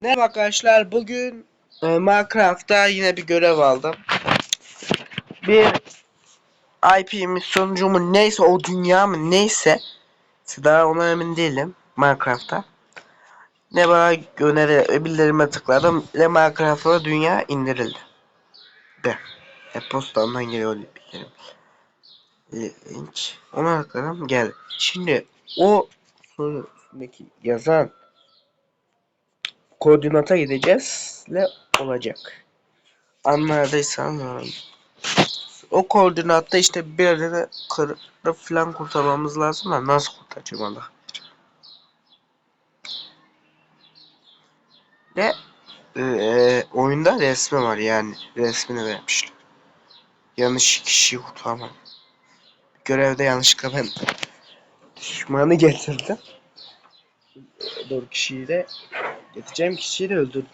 Merhaba arkadaşlar bugün e, Minecraft'ta yine bir görev aldım. Bir IP misyonucu mu neyse o dünya mı neyse daha ona emin değilim Minecraft'ta. Ne bana öneri bildirime tıkladım ve Minecraft'ta dünya indirildi. De. E-postamdan geliyor bildirim. Link. Ona tıkladım gel. Şimdi o sonraki yazan koordinata gideceğiz ve olacak. Anladıysan anladım. O koordinatta işte bir arada kırı falan kurtarmamız lazım da nasıl kurtaracağım Allah. Ve e, oyunda resmi var yani resmini vermişler. Yanlış kişiyi kurtarmam. Görevde yanlışlıkla ben düşmanı getirdim. Doğru kişiyi de getireceğim kişiyi de öldürdüm.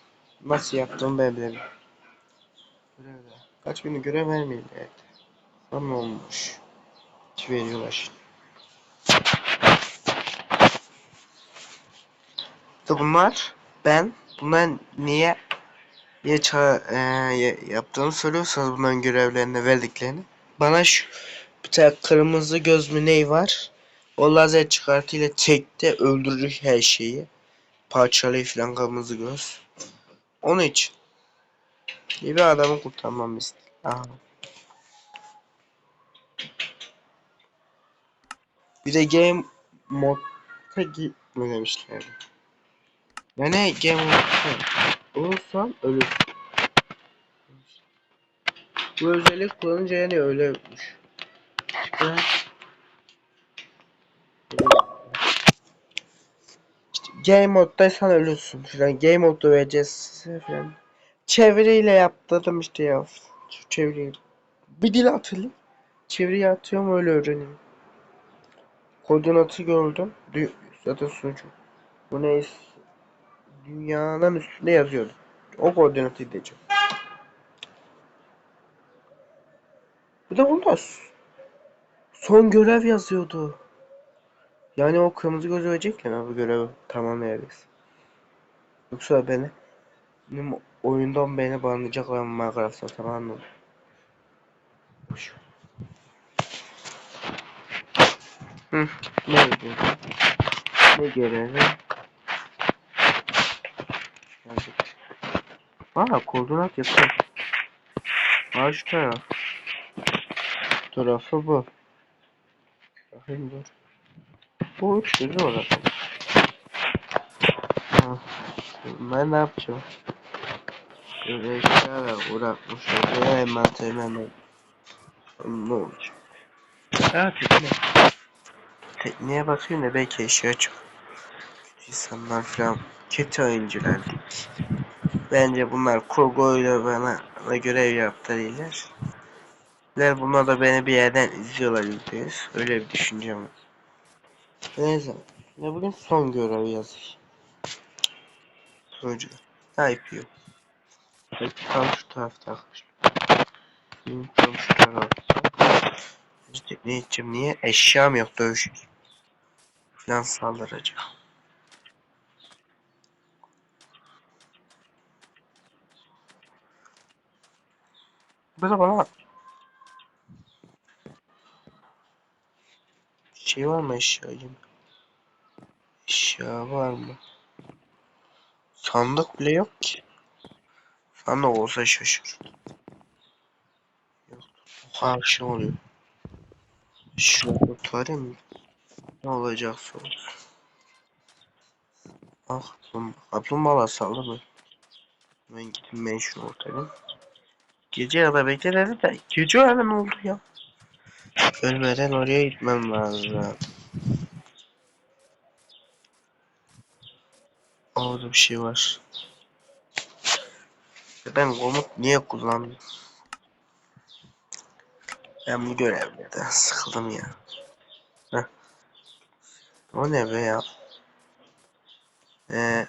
Nasıl yaptığımı ben bilemiyorum. Görevde. Kaç günü görev vermeyin evet. Ama olmuş. İki veriyorlar. İşte bunlar ben bunlar niye niye ça e, yaptığını söylüyorsanız bunların görevlerini verdiklerini bana şu bir tane kırmızı göz mü ney var o lazer çıkartıyla tekte öldürür her şeyi parçalayı falan kırmızı göz onun için bir adamı kurtarmam istedim. Aha. Bir de game modda gitme demişlerdi. Yani game modda olursan ölür. Bu özellik kullanınca yani ölüyormuş. İşte, game moddaysan ölürsün falan. Game modda vereceğiz falan. Çeviriyle yaptırdım işte ya. Şu çeviriyi. Bir dil atayım. Çeviriyi atıyorum öyle öğreneyim. Koordinatı gördüm. Dü zaten sunucu. Bu ne? Dünyanın üstünde yazıyordu. O koordinatı gideceğim. Bir de bunda son görev yazıyordu. Yani o kırmızı göz ölecek ya bu görevi tamamlayarız. Yoksa beni benim oyundan beni banlayacaklar Minecraft'ta tamam mı? Hı, ne diyor? Ne görevi? Yazık. Aa koordinat yakın. Aa şu taraf. Tarafı bu. Bakayım dur. Bu üç orası. Ha. Ben ne yapacağım? Böyle eşyalar bırakmış. Oraya envanterime ne olacak? Ha tekne. Tekneye bakayım da belki eşya. Kötü insanlar falan. Kötü oyuncular dik. Bence bunlar kurguyla bana, bana görev yaptırıyorlar. Ve bunlar da beni bir yerden izliyorlar yüzdeyiz. Öyle bir düşüncem var. Neyse. Ne bugün son görev yazayım. Sonucu. Type yok. Tam şu tarafta arkadaşlar. Tam şu tarafta. İşte ne içeceğim niye? Eşyam yok dövüş. Falan saldıracağım. Böyle bana şey var mı eşya gibi? Eşya var mı? Sandık bile yok ki. Sandık olsa şaşır. Yok. Bu akşam oluyor. Şunu kurtarayım mı? Ne olacaksa olsun. Ah, kaplumbağa. Kaplumbağalar saldı mı? Ben gideyim ben şunu ortaya. Gece ya da bekledim de gece hemen oldu ya. Ölmeden oraya gitmem lazım. Orada bir şey var. Ben komut niye kullandım? Ben bu görevlerden sıkıldım ya. Heh. O ne be ya? Ee,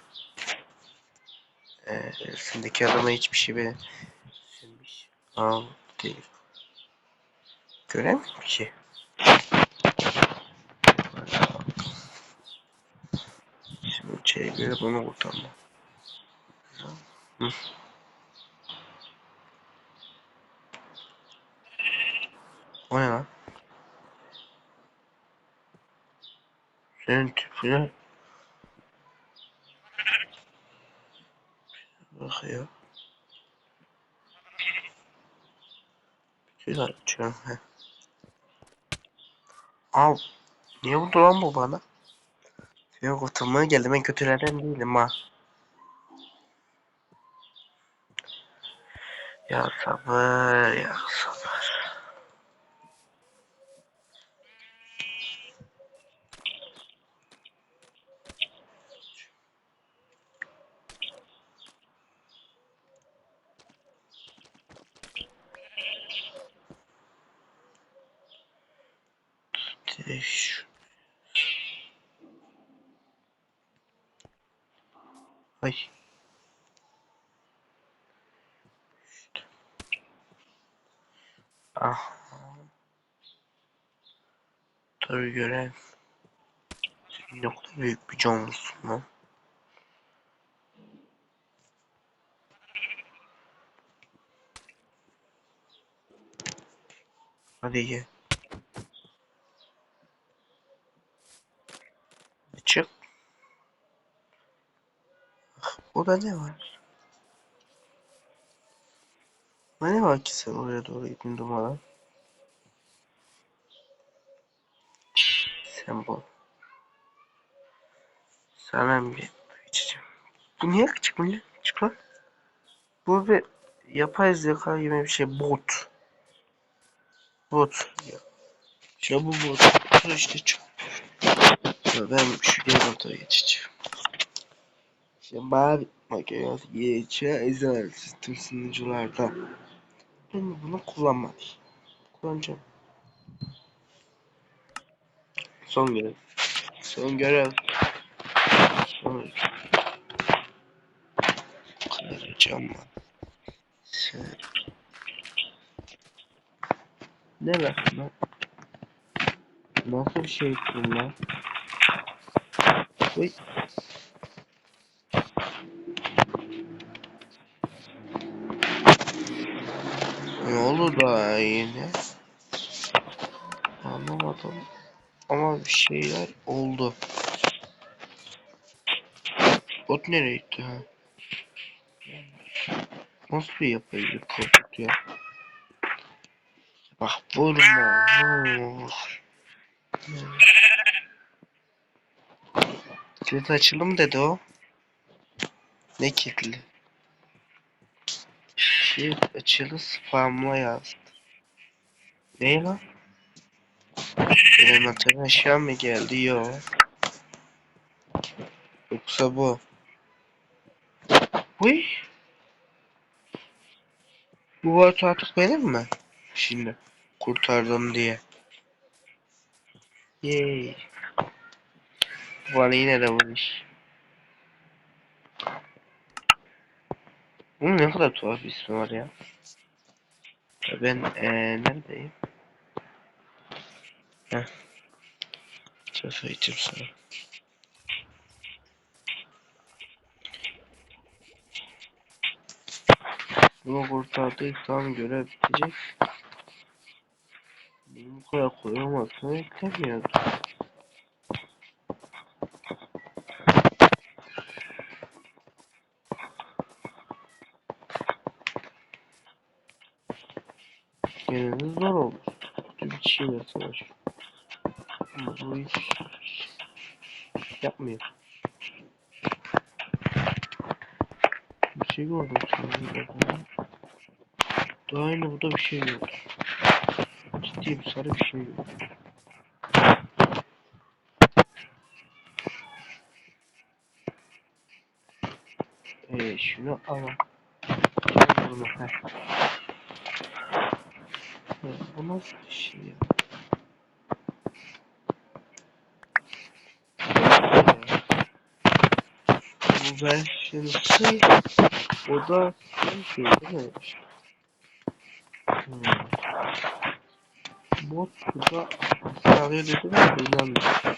e, üstündeki adama hiçbir şey be. Silmiş. Aa, değil. Göremiyorum ki. Şimdi içeri girip onu kurtarma. O ne lan? Senin tipine bak ya. Bir şey açıyorum. Al. Niye vurdu lan bu bana? Yok kurtulmaya geldim. Ben kötülerden değilim ha. Ya sabır ya sabır. Değiş. Ay. İşte. Ah. Tabii gören. Sen ne kadar büyük bir canlısın lan. Hadi ye. Çık. O da ne var? Ne var ki sen oraya doğru gittin? Sen bu. Sana bir içeceğim. Bu niye bu ne? Çık lan. Bu bir yapay zeka gibi bir şey. Bot. Bot. Ya. İşte bu bot. Dur işte. Ya ben şu diğer bota geçeceğim. Mavi makinesi geçeceğiz sistem sunucularda. Ben bunu kullanmadım. Kullanacağım. Son görev. Son görev. Son Kıracağım ben. Sen... Ne lan? Nasıl bir şey bu lan? Ne oldu da yine? Anlamadım. Ama bir şeyler oldu. Bot nereye gitti ha? Nasıl bir yapayım bir korkut ya? Bak vurma. Vur. Kilit açılım dedi o. Ne kilitli? Kilit açılı spamla yazdı. Ne lan? Benim hatırına aşağı mı geldi? Yo. Yoksa bu. Uy. Bu bot artık benim mi? Şimdi kurtardım diye. Yay. Bana yine de bu. Bunun ne kadar tuhaf bir ismi var ya. Ben ee, neredeyim? Heh. Sefer içim sana. Bunu kurtardıysam görev bitecek. Benim bu kadar koyamazsın beklemiyordu. Gene de zor olur. Kötü bir şeyle savaş. Bu iş yapmıyor. Bir şey gördüm sanırım. Daha aynı burada bir şey yok. Ciddiyim sarı bir şey yok. Ee, şunu al. Al Bunu heh. Ya, bu nasıl bir şey ya? Bu versiyonu o da şey değil mi? Hmm. Bot burada sarıyor dediler de inanmıyorum.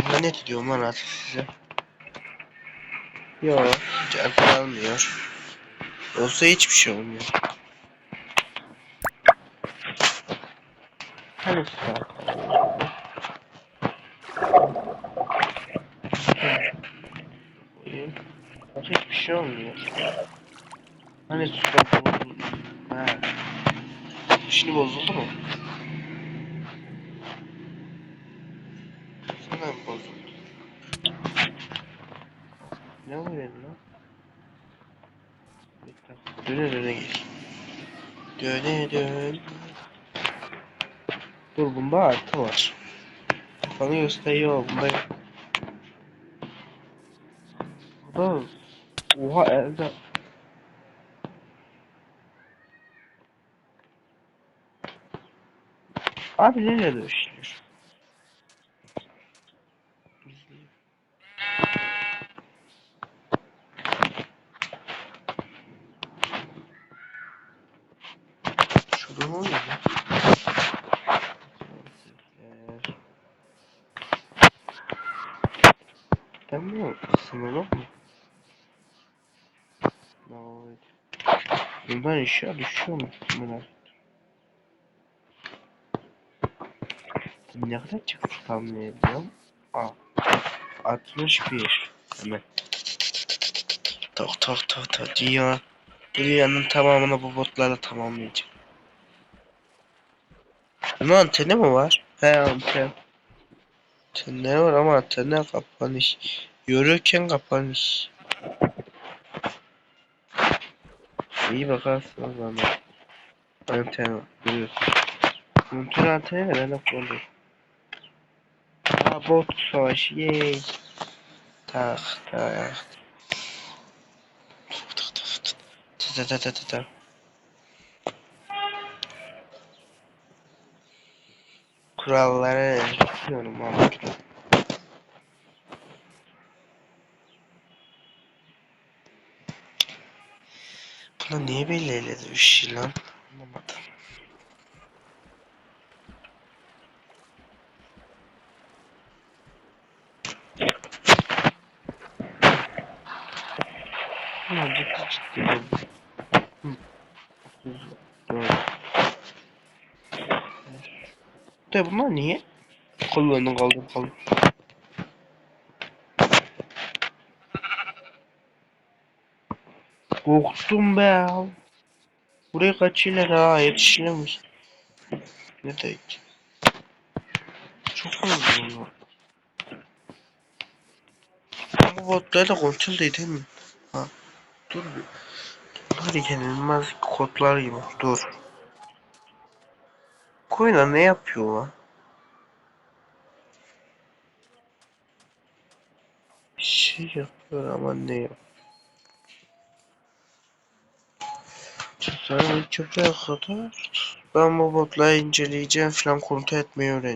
İhanet ediyorum lan artık size. Yok. Can almıyor. Olsa hiçbir şey olmuyor. Hani süper. Başka hiçbir şey olmuyor. Hani süper bozuldu. Ha. Şimdi bozuldu mu? Sana mı bozuldu? Ne oluyor lan? Döne döne gel. Döne dön. Dur bunda artı var. Bana gösteriyor bunda. Burada Abi nereye dönüşüyor? Şurada ne oluyor lan? Ben mi sınırlı mı? Evet. Bundan eşya düşüyor mu? Merak Ne kadar çıktı tahmin ediyorum? Aa. 61. Hemen. Tak tak tak tak. Dünya. Dünyanın tamamını bu botlarla tamamlayacağım. Bunun anteni mi var? He anten. Antenler var ama antenler kapanış. Yürürken kapanış. İyi bakarsınız bana. Anten var. Görüyorsun. Monitör anteni de ben de kullanıyorum. Aa bot savaşı. Yay. Tak tak. Ta ta ta ta ta. Kuralları biliyorum ama. Buna niye belli eledi bir şey lan? Anlamadım. 4 De bunlar niye? Kollarını kaldır kaldır. Korktum be. Buraya kaçıyorlar ha yetişilemiş. Ne dedik? Çok oldu bunlar. Bu botlar da kontrol edemiyor. Ha. Dur bir. Bunlar yenilmez kodlar gibi. Dur. Koyuna ne yapıyor lan? Bir şey yapıyor ama ne yap? Tutarım çöpe kadar. Ben bu botları inceleyeceğim falan kontrol etmeyi öğreneceğim.